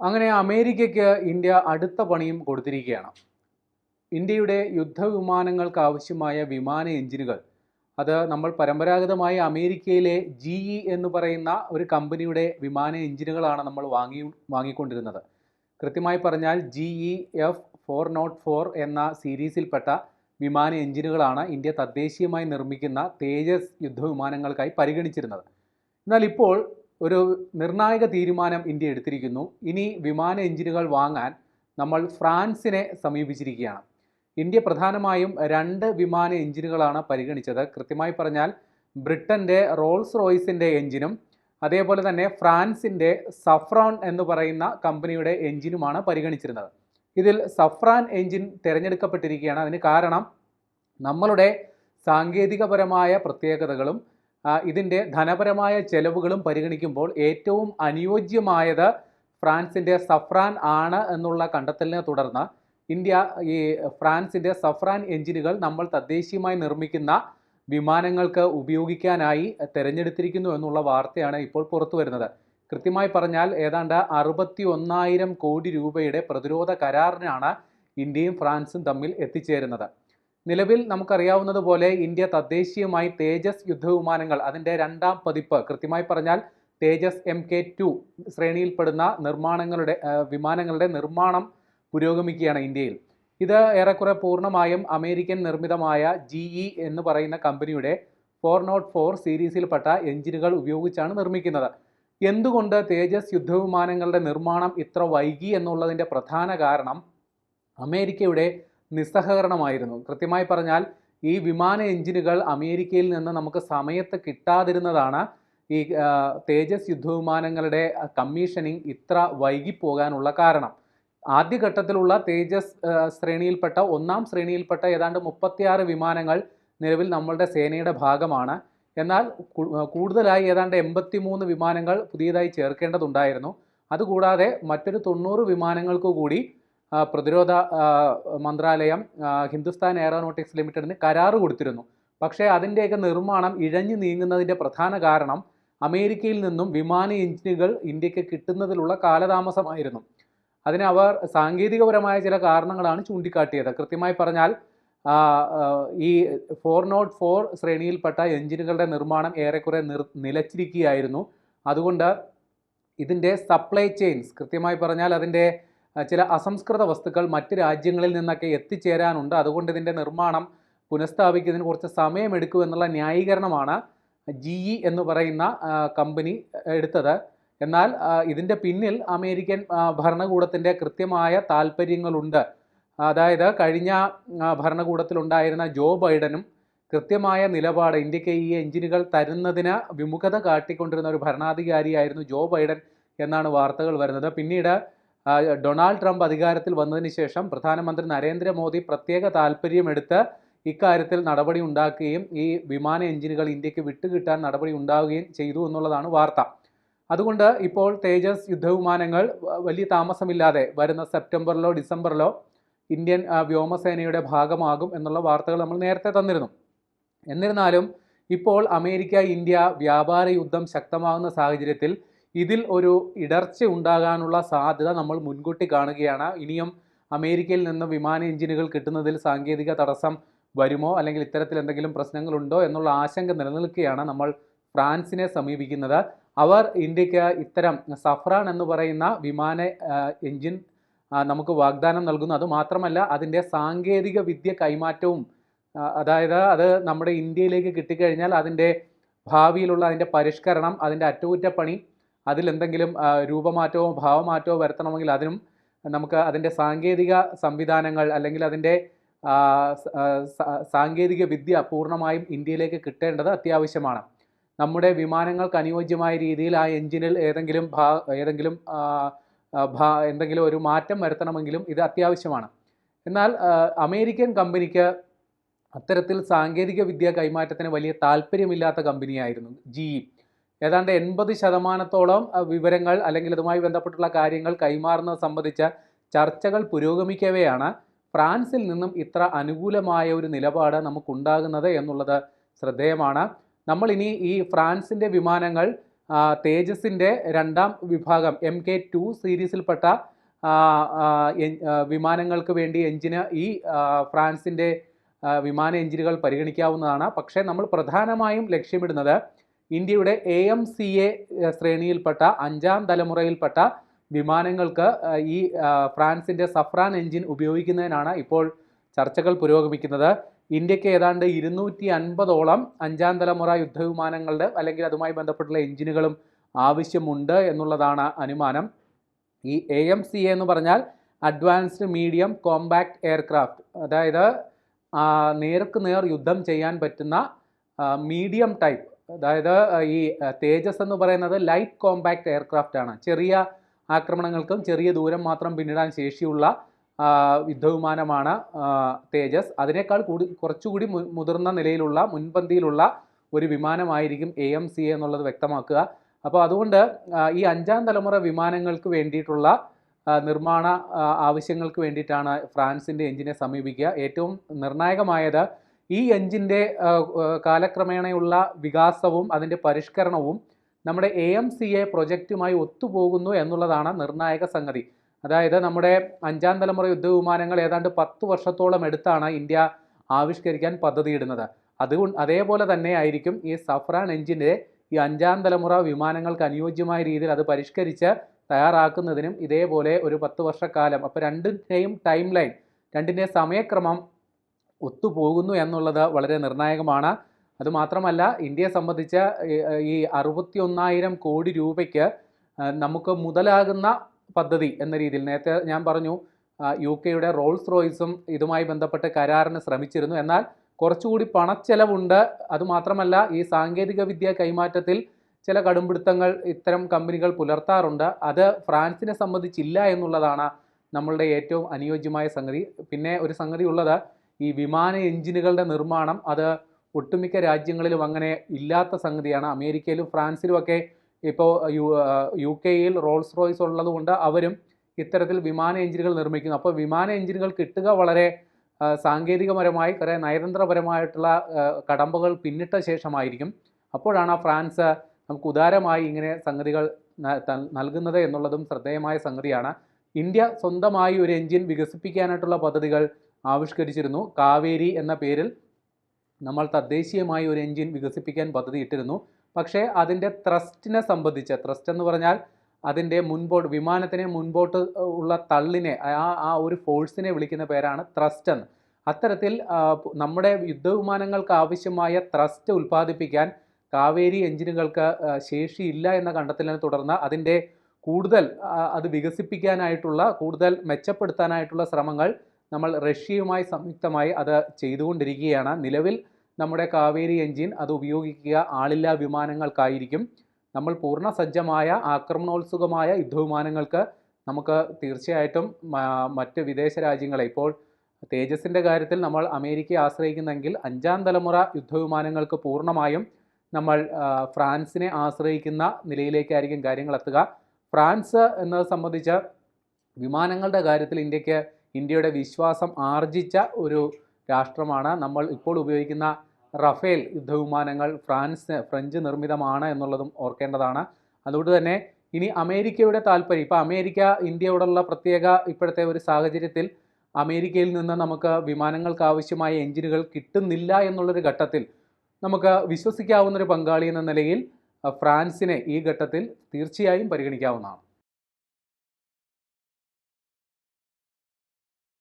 അങ്ങനെ അമേരിക്കയ്ക്ക് ഇന്ത്യ അടുത്ത പണിയും കൊടുത്തിരിക്കുകയാണ്. ഇന്ത്യയുടെ യുദ്ധവിമാനങ്ങൾക്ക് ആവശ്യമായ വിമാന എഞ്ചിനുകൾ. അത് നമ്മൾ പരമ്പരാഗതമായി അമേരിക്കയിലെ ജി ഇ എന്ന് പറയുന്ന ഒരു കമ്പനിയുടെ വിമാന എഞ്ചിനുകളാണ് നമ്മൾ വാങ്ങി വാങ്ങിക്കൊണ്ടിരുന്നത്. കൃത്യമായി പറഞ്ഞാൽ G E F four naught four എന്ന സീരീസിൽപ്പെട്ട വിമാന എഞ്ചിനുകളാണ് ഇന്ത്യ തദ്ദേശീയമായി നിർമ്മിക്കുന്ന തേജസ് യുദ്ധവിമാനങ്ങൾക്കായി പരിഗണിച്ചിരുന്നത്. എന്നാൽ ഇപ്പോൾ ഒരു നിർണായക തീരുമാനം ഇന്ത്യ എടുത്തിരിക്കുന്നു. ഇനി വിമാന എഞ്ചിനുകൾ വാങ്ങാൻ നമ്മൾ ഫ്രാൻസിനെ സമീപിച്ചിരിക്കുകയാണ്. ഇന്ത്യ പ്രധാനമായും രണ്ട് വിമാന എഞ്ചിനുകളാണ് പരിഗണിച്ചത്. കൃത്യമായി പറഞ്ഞാൽ ബ്രിട്ടന്റെ റോൾസ് റോയ്സിന്റെ എഞ്ചിനും അതേപോലെ തന്നെ ഫ്രാൻസിന്റെ സഫ്രോൺ എന്ന് പറയുന്ന കമ്പനിയുടെ എഞ്ചിനുമാണ് പരിഗണിച്ചിരുന്നത്. ഇതിൽ സഫ്രാൻ എഞ്ചിൻ തിരഞ്ഞെടുക്കപ്പെട്ടിരിക്കുകയാണ്. അതിന് കാരണം നമ്മളുടെ സാങ്കേതികപരമായ പ്രത്യേകതകളും ഇതിന്റെ ധനപരമായ ചെലവുകളും പരിഗണിക്കുമ്പോൾ ഏറ്റവും അനുയോജ്യമായത് ഫ്രാൻസിന്റെ സഫ്രാൻ ആണ് എന്നുള്ള കണ്ടെത്തലിനെ തുടർന്ന് ഇന്ത്യ ഈ ഫ്രാൻസിന്റെ സഫ്രാൻ എഞ്ചിനുകൾ നമ്മൾ തദ്ദേശീയമായി നിർമ്മിക്കുന്ന വിമാനങ്ങൾക്ക് ഉപയോഗിക്കാനായി തിരഞ്ഞെടുത്തിരിക്കുന്നു എന്നുള്ള വാർത്തയാണ് ഇപ്പോൾ പുറത്തു വരുന്നത്. കൃത്യമായി പറഞ്ഞാൽ ഏതാണ്ട് അറുപത്തി ഒന്നായിരം കോടി രൂപയുടെ പ്രതിരോധ കരാറിനാണ് ഇന്ത്യയും ഫ്രാൻസും തമ്മിൽ എത്തിച്ചേരുന്നത്. നിലവിൽ നമുക്കറിയാവുന്നതുപോലെ ഇന്ത്യ തദ്ദേശീയമായി തേജസ് യുദ്ധവിമാനങ്ങൾ അതിന്റെ രണ്ടാം പതിപ്പ്. കൃത്യമായി പറഞ്ഞാൽ തേജസ് എം കെ ടു ശ്രേണിയിൽപ്പെടുന്ന നിർമ്മാണങ്ങളുടെ വിമാനങ്ങളുടെ നിർമ്മാണം പുരോഗമിക്കുകയാണ് ഇന്ത്യയിൽ. ഇത് ഏറെക്കുറെ പൂർണമായും അമേരിക്കൻ നിർമ്മിതമായ ജി എന്ന് പറയുന്ന കമ്പനിയുടെ ഫോർ നോട്ട് ഫോർ സീരീസിൽപ്പെട്ട എഞ്ചിനുകൾ ഉപയോഗിച്ചാണ് നിർമ്മിക്കുന്നത്. എന്തുകൊണ്ട് തേജസ് യുദ്ധവിമാനങ്ങളുടെ നിർമ്മാണം ഇത്ര വൈകി എന്നുള്ളതിന്റെ പ്രധാന കാരണം അമേരിക്കയുടെ നിസ്സഹകരണമായിരുന്നു. കൃത്യമായി പറഞ്ഞാൽ ഈ വിമാന എഞ്ചിനുകൾ അമേരിക്കയിൽ നിന്ന് നമുക്ക് സമയത്ത് കിട്ടാതിരുന്നതാണ് ഈ തേജസ് യുദ്ധവിമാനങ്ങളുടെ കമ്മീഷനിങ് ഇത്ര വൈകിപ്പോകാനുള്ള കാരണം. ആദ്യഘട്ടത്തിലുള്ള തേജസ് ശ്രേണിയിൽപ്പെട്ട ഒന്നാം ശ്രേണിയിൽപ്പെട്ട ഏതാണ്ട് മുപ്പത്തിയാറ് വിമാനങ്ങൾ നിലവിൽ നമ്മളുടെ സേനയുടെ ഭാഗമാണ്. എന്നാൽ കൂടുതലായി ഏതാണ്ട് എൺപത്തിമൂന്ന് വിമാനങ്ങൾ പുതിയതായി ചേർക്കേണ്ടതുണ്ടായിരുന്നു. അതുകൂടാതെ മറ്റൊരു തൊണ്ണൂറ് വിമാനങ്ങൾക്ക് കൂടി പ്രതിരോധ മന്ത്രാലയം ഹിന്ദുസ്ഥാൻ എയറോനോട്ടിക്സ് ലിമിറ്റഡിന് കരാറ് കൊടുത്തിരുന്നു. പക്ഷേ അതിന്റെയൊക്കെ നിർമ്മാണം ഇഴഞ്ഞു നീങ്ങുന്നതിന്റെ പ്രധാന കാരണം അമേരിക്കയിൽ നിന്നും വിമാന എഞ്ചിനുകൾ ഇന്ത്യയ്ക്ക് കിട്ടുന്നതിലുള്ള കാലതാമസമായിരുന്നു. അതിന് അവർ സാങ്കേതികപരമായ ചില കാരണങ്ങളാണ് ചൂണ്ടിക്കാട്ടിയത്. കൃത്യമായി പറഞ്ഞാൽ ഈ ഫോർ നോട്ട് ഫോർ ശ്രേണിയിൽപ്പെട്ട എഞ്ചിനുകളുടെ നിർമ്മാണം ഏറെക്കുറെ നിർ നിലച്ചിരിക്കുകയായിരുന്നു. അതുകൊണ്ട് ഇതിന്റെ സപ്ലൈ ചെയിൻസ് കൃത്യമായി പറഞ്ഞാൽ അതിന്റെ ചില അസംസ്കൃത വസ്തുക്കൾ മറ്റ് രാജ്യങ്ങളിൽ നിന്നൊക്കെ എത്തിച്ചേരാനുണ്ട്. അതുകൊണ്ട് ഇതിന്റെ നിർമ്മാണം പുനഃസ്ഥാപിക്കുന്നതിന് കുറച്ച് സമയമെടുക്കും എന്നുള്ള ന്യായീകരണമാണ് ജി ഇ എന്ന് പറയുന്ന കമ്പനി എടുത്തത്. എന്നാൽ ഇതിന്റെ പിന്നിൽ അമേരിക്കൻ ഭരണകൂടത്തിന്റെ കൃത്യമായ താല്പര്യങ്ങളുണ്ട് അതായത് കഴിഞ്ഞ ഭരണകൂടത്തിലുണ്ടായിരുന്ന ജോ ബൈഡനും കൃത്യമായ നിലപാട് ഇന്ത്യയ്ക്ക് ഈ എഞ്ചിനുകൾ തരുന്നതിന് വിമുഖത കാട്ടിക്കൊണ്ടിരുന്ന ഒരു ഭരണാധികാരിയായിരുന്നു ജോ ബൈഡൻ എന്നാണ് വാർത്തകൾ വരുന്നത്. പിന്നീട് ഡൊണാൾഡ് ട്രംപ് അധികാരത്തിൽ വന്നതിന് ശേഷം പ്രധാനമന്ത്രി നരേന്ദ്രമോദി പ്രത്യേക താല്പര്യമെടുത്ത് ഇക്കാര്യത്തിൽ നടപടി ഉണ്ടാക്കുകയും ഈ വിമാന എഞ്ചിനുകൾ ഇന്ത്യയ്ക്ക് വിട്ടുകിട്ടാൻ നടപടി ഉണ്ടാവുകയും ചെയ്തു എന്നുള്ളതാണ് വാർത്ത. അതുകൊണ്ട് ഇപ്പോൾ തേജസ് യുദ്ധവിമാനങ്ങൾ വലിയ താമസമില്ലാതെ വരുന്ന സെപ്റ്റംബറിലോ ഡിസംബറിലോ ഇന്ത്യൻ വ്യോമസേനയുടെ ഭാഗമാകും എന്നുള്ള വാർത്തകൾ നമ്മൾ നേരത്തെ തന്നിരുന്നു. എന്നിരുന്നാലും ഇപ്പോൾ അമേരിക്ക ഇന്ത്യ വ്യാപാര യുദ്ധം ശക്തമാകുന്ന സാഹചര്യത്തിൽ ഇതിൽ ഒരു ഇടർച്ച ഉണ്ടാകാനുള്ള സാധ്യത നമ്മൾ മുൻകൂട്ടി കാണുകയാണ്. ഇനിയും അമേരിക്കയിൽ നിന്ന് വിമാന എഞ്ചിനുകൾ കിട്ടുന്നതിൽ സാങ്കേതിക തടസ്സം വരുമോ? അല്ലെങ്കിൽ ഇത്തരത്തിൽ എന്തെങ്കിലും പ്രശ്നങ്ങളുണ്ടോ? എന്നുള്ള ആശങ്ക നിലനിൽക്കുകയാണ് നമ്മൾ ഫ്രാൻസിനെ സമീപിക്കുന്നത്. അവർ ഇന്ത്യയ്ക്ക് ഇത്തരം സഫ്രാൻ എന്ന് പറയുന്ന വിമാന എഞ്ചിൻ നമുക്ക് വാഗ്ദാനം നൽകുന്നു. അത് മാത്രമല്ല അതിന്റെ സാങ്കേതിക വിദ്യ കൈമാറ്റവും അതായത് അത് നമ്മുടെ ഇന്ത്യയിലേക്ക് കിട്ടിക്കഴിഞ്ഞാൽ അതിന്റെ ഭാവിയിലുള്ള അതിന്റെ പരിഷ്കരണം അതിന്റെ അറ്റകുറ്റപ്പണി അതിലെന്തെങ്കിലും രൂപമാറ്റമോ ഭാവമാറ്റമോ വരുത്തണമെങ്കിൽ അതിനും നമുക്ക് അതിന്റെ സാങ്കേതിക സംവിധാനങ്ങൾ അല്ലെങ്കിൽ അതിന്റെ സാങ്കേതിക വിദ്യ പൂർണമായും ഇന്ത്യയിലേക്ക് കിട്ടേണ്ടത് അത്യാവശ്യമാണ്. നമ്മുടെ വിമാനങ്ങൾക്ക് അനുയോജ്യമായ രീതിയിൽ ആ എഞ്ചിനിൽ ഏതെങ്കിലും ഭാ ഏതെങ്കിലും ഭാ എന്തെങ്കിലും ഒരു മാറ്റം വരുത്തണമെങ്കിലും ഇത് അത്യാവശ്യമാണ്. എന്നാൽ അമേരിക്കൻ കമ്പനിക്ക് അത്തരത്തിൽ സാങ്കേതിക വിദ്യ കൈമാറ്റത്തിന് വലിയ താല്പര്യമില്ലാത്ത കമ്പനിയായിരുന്നു ജി ഏതാണ്ട് എൺപത് ശതമാനത്തോളം വിവരങ്ങൾ അല്ലെങ്കിൽ ഇതുമായി ബന്ധപ്പെട്ടുള്ള കാര്യങ്ങൾ കൈമാറുന്നത് സംബന്ധിച്ച ചർച്ചകൾ പുരോഗമിക്കവെയാണ്. ഫ്രാൻസിൽ നിന്നും ഇത്ര അനുകൂലമായ ഒരു നിലപാട് നമുക്കുണ്ടാകുന്നത് എന്നുള്ളത് ശ്രദ്ധേയമാണ്. നമ്മൾ ഇനി ഈ ഫ്രാൻസിന്റെ വിമാനങ്ങൾ തേജസിന്റെ രണ്ടാം വിഭാഗം എം കെ ടു സീരീസിൽപ്പെട്ട വിമാനങ്ങൾക്ക് വേണ്ടി എഞ്ചിന് ഈ ഫ്രാൻസിന്റെ വിമാന എഞ്ചിനുകൾ പരിഗണിക്കാവുന്നതാണ്. പക്ഷേ നമ്മൾ പ്രധാനമായും ലക്ഷ്യമിടുന്നത് ഇന്ത്യയുടെ എ എം സി എ ശ്രേണിയിൽപ്പെട്ട അഞ്ചാം തലമുറയിൽപ്പെട്ട വിമാനങ്ങൾക്ക് ഈ ഫ്രാൻസിന്റെ സഫ്രാൻ എഞ്ചിൻ ഉപയോഗിക്കുന്നതിനാണ് ഇപ്പോൾ ചർച്ചകൾ പുരോഗമിക്കുന്നത്. ഇന്ത്യയ്ക്ക് ഏതാണ്ട് ഇരുന്നൂറ്റി അൻപതോളം അഞ്ചാം തലമുറ യുദ്ധവിമാനങ്ങളുടെ അല്ലെങ്കിൽ അതുമായി ബന്ധപ്പെട്ടുള്ള എഞ്ചിനുകളും ആവശ്യമുണ്ട് എന്നുള്ളതാണ് അനുമാനം. ഈ എ എം സി എന്ന് പറഞ്ഞാൽ അഡ്വാൻസ്ഡ് മീഡിയം കോമ്പാക്ട് എയർക്രാഫ്റ്റ്. അതായത് നേർക്ക് നേർ യുദ്ധം ചെയ്യാൻ പറ്റുന്ന മീഡിയം ടൈപ്പ് അതായത് ഈ തേജസ് എന്ന് പറയുന്നത് ലൈറ്റ് കോമ്പാക്ട് എയർക്രാഫ്റ്റ് ആണ്. ചെറിയ ആക്രമണങ്ങൾക്കും ചെറിയ ദൂരം മാത്രം പിന്നിടാൻ ശേഷിയുള്ള യുദ്ധവിമാനമാണ് തേജസ്. അതിനേക്കാൾ കൂടി കുറച്ചുകൂടി മുതിർന്ന നിലയിലുള്ള മുൻപന്തിയിലുള്ള ഒരു വിമാനമായിരിക്കും എ എം സി എന്നുള്ളത് വ്യക്തമാക്കുക. അപ്പോൾ അതുകൊണ്ട് ഈ അഞ്ചാം തലമുറ വിമാനങ്ങൾക്ക് വേണ്ടിയിട്ടുള്ള നിർമ്മാണ ആവശ്യങ്ങൾക്ക് വേണ്ടിയിട്ടാണ് ഫ്രാൻസിന്റെ എഞ്ചിനെ സമീപിക്കുക. ഏറ്റവും നിർണായകമായത് ഈ എഞ്ചിന്റെ കാലക്രമേണയുള്ള വികാസവും അതിന്റെ പരിഷ്കരണവും നമ്മുടെ എ എം സി എ പ്രൊജക്റ്റുമായി ഒത്തുപോകുന്നു എന്നുള്ളതാണ് നിർണായക സംഗതി. അതായത് നമ്മുടെ അഞ്ചാം തലമുറ യുദ്ധവിമാനങ്ങൾ ഏതാണ്ട് പത്ത് വർഷത്തോളം എടുത്താണ് ഇന്ത്യ ആവിഷ്കരിക്കാൻ പദ്ധതിയിടുന്നത്. അതുകൊണ്ട് അതേപോലെ തന്നെ ആയിരിക്കും ഈ സഫ്രാൻ എഞ്ചിന്റെ ഈ അഞ്ചാം തലമുറ വിമാനങ്ങൾക്ക് അനുയോജ്യമായ രീതിയിൽ അത് പരിഷ്കരിച്ച് തയ്യാറാക്കുന്നതിനും ഇതേപോലെ ഒരു പത്ത് വർഷക്കാലം. അപ്പോൾ രണ്ടിന്റെയും ടൈം ലൈൻ രണ്ടിന്റെയും സമയക്രമം ഒത്തുപോകുന്നു എന്നുള്ളത് വളരെ നിർണായകമാണ്. അതുമാത്രമല്ല ഇന്ത്യയെ സംബന്ധിച്ച് ഈ- അറുപത്തി ഒന്നായിരം കോടി രൂപയ്ക്ക് നമുക്ക് മുതലാകുന്ന പദ്ധതി എന്ന രീതിയിൽ നേരത്തെ ഞാൻ പറഞ്ഞു യു കെയുടെ റോൾസ് റോയ്സും ഇതുമായി ബന്ധപ്പെട്ട് കരാറിന് ശ്രമിച്ചിരുന്നു. എന്നാൽ കുറച്ചുകൂടി പണച്ചെലവുണ്ട്. അതുമാത്രമല്ല ഈ സാങ്കേതിക വിദ്യ കൈമാറ്റത്തിൽ ചില കടുംപിടുത്തങ്ങൾ ഇത്തരം കമ്പനികൾ പുലർത്താറുണ്ട്. അത് ഫ്രാൻസിനെ സംബന്ധിച്ചില്ല എന്നുള്ളതാണ് നമ്മളുടെ ഏറ്റവും അനുയോജ്യമായ സംഗതി. പിന്നെ ഒരു സംഗതി ഉള്ളത് ഈ വിമാന എഞ്ചിനുകളുടെ നിർമ്മാണം അത് ഒട്ടുമിക്ക രാജ്യങ്ങളിലും അങ്ങനെ ഇല്ലാത്ത സംഗതിയാണ്. അമേരിക്കയിലും ഫ്രാൻസിലുമൊക്കെ ഇപ്പോൾ യു യു കെയിൽ റോൾസ് റോയ്സ് ഉള്ളതുകൊണ്ട് അവരും ഇത്തരത്തിൽ വിമാന എഞ്ചിനുകൾ നിർമ്മിക്കുന്നു. അപ്പോൾ വിമാന എഞ്ചിനുകൾ കിട്ടുക വളരെ സാങ്കേതികപരമായി കുറേ നയതന്ത്രപരമായിട്ടുള്ള കടമ്പകൾ പിന്നിട്ട ശേഷമായിരിക്കും. അപ്പോഴാണ് ഫ്രാൻസ് നമുക്ക് ഉദാരമായി ഇങ്ങനെ സംഗതികൾ നൽകുന്നത് എന്നുള്ളതും ശ്രദ്ധേയമായ സംഗതിയാണ്. ഇന്ത്യ സ്വന്തമായി ഒരു എഞ്ചിൻ വികസിപ്പിക്കാനായിട്ടുള്ള പദ്ധതികൾ ആവിഷ്കരിച്ചിരുന്നു. കാവേരി എന്ന പേരിൽ നമ്മൾ തദ്ദേശീയമായി ഒരു എൻജിൻ വികസിപ്പിക്കാൻ പദ്ധതി ഇട്ടിരുന്നു. പക്ഷേ അതിന്റെ ത്രസ്റ്റിനെ സംബന്ധിച്ച് ത്രസ്റ്റ് എന്ന് പറഞ്ഞാൽ അതിന്റെ മുൻപോട്ട് വിമാനത്തിനെ മുൻപോട്ട് ഉള്ള തള്ളിനെ ആ ആ ഒരു ഫോഴ്സിനെ വിളിക്കുന്ന പേരാണ് ത്രസ്റ്റ് എന്ന്. അത്തരത്തിൽ നമ്മുടെ യുദ്ധവിമാനങ്ങൾക്ക് ആവശ്യമായ ത്രസ്റ്റ് ഉൽപ്പാദിപ്പിക്കാൻ കാവേരി എഞ്ചിനുകൾക്ക് ശേഷിയില്ല എന്ന കണ്ടെത്തലിനെ തുടർന്ന് അതിന്റെ കൂടുതൽ അത് വികസിപ്പിക്കാനായിട്ടുള്ള കൂടുതൽ മെച്ചപ്പെടുത്താനായിട്ടുള്ള ശ്രമങ്ങൾ നമ്മൾ റഷ്യയുമായി സംയുക്തമായി അത് ചെയ്തുകൊണ്ടിരിക്കുകയാണ്. നിലവിൽ നമ്മുടെ കാവേരി എഞ്ചിൻ അത് ഉപയോഗിക്കുക ആളില്ലാ വിമാനങ്ങൾക്കായിരിക്കും. നമ്മൾ പൂർണ സജ്ജമായ ആക്രമണോത്സുകമായ യുദ്ധവിമാനങ്ങൾക്ക് നമുക്ക് തീർച്ചയായിട്ടും മറ്റ് വിദേശ രാജ്യങ്ങളെ ഇപ്പോൾ തേജസിന്റെ കാര്യത്തിൽ നമ്മൾ അമേരിക്കയെ ആശ്രയിക്കുന്നെങ്കിൽ അഞ്ചാം തലമുറ യുദ്ധവിമാനങ്ങൾക്ക് പൂർണമായും നമ്മൾ ഫ്രാൻസിനെ ആശ്രയിക്കുന്ന നിലയിലേക്കായിരിക്കും കാര്യങ്ങൾ എത്തുക ഫ്രാൻസ് എന്നത് സംബന്ധിച്ച് വിമാനങ്ങളുടെ കാര്യത്തിൽ ഇന്ത്യയ്ക്ക് ഇന്ത്യയുടെ വിശ്വാസം ആർജിച്ച ഒരു രാഷ്ട്രമാണ്. നമ്മൾ ഇപ്പോൾ ഉപയോഗിക്കുന്ന റഫേൽ യുദ്ധവിമാനങ്ങൾ ഫ്രാൻസ് ഫ്രഞ്ച് നിർമ്മിതമാണ് എന്നുള്ളതും ഓർക്കേണ്ടതാണ്. അതുകൊണ്ട് തന്നെ ഇനി അമേരിക്കയുടെ താല്പര്യം ഇപ്പോൾ അമേരിക്ക ഇന്ത്യയോടുള്ള പ്രത്യേക ഇപ്പോഴത്തെ ഒരു സാഹചര്യത്തിൽ അമേരിക്കയിൽ നിന്ന് നമുക്ക് വിമാനങ്ങൾക്ക് ആവശ്യമായ എഞ്ചിനുകൾ കിട്ടുന്നില്ല എന്നുള്ളൊരു ഘട്ടത്തിൽ നമുക്ക് വിശ്വസിക്കാവുന്ന ഒരു പങ്കാളി എന്ന നിലയിൽ ഫ്രാൻസിനെ ഈ ഘട്ടത്തിൽ തീർച്ചയായും പരിഗണിക്കാവുന്നതാണ്.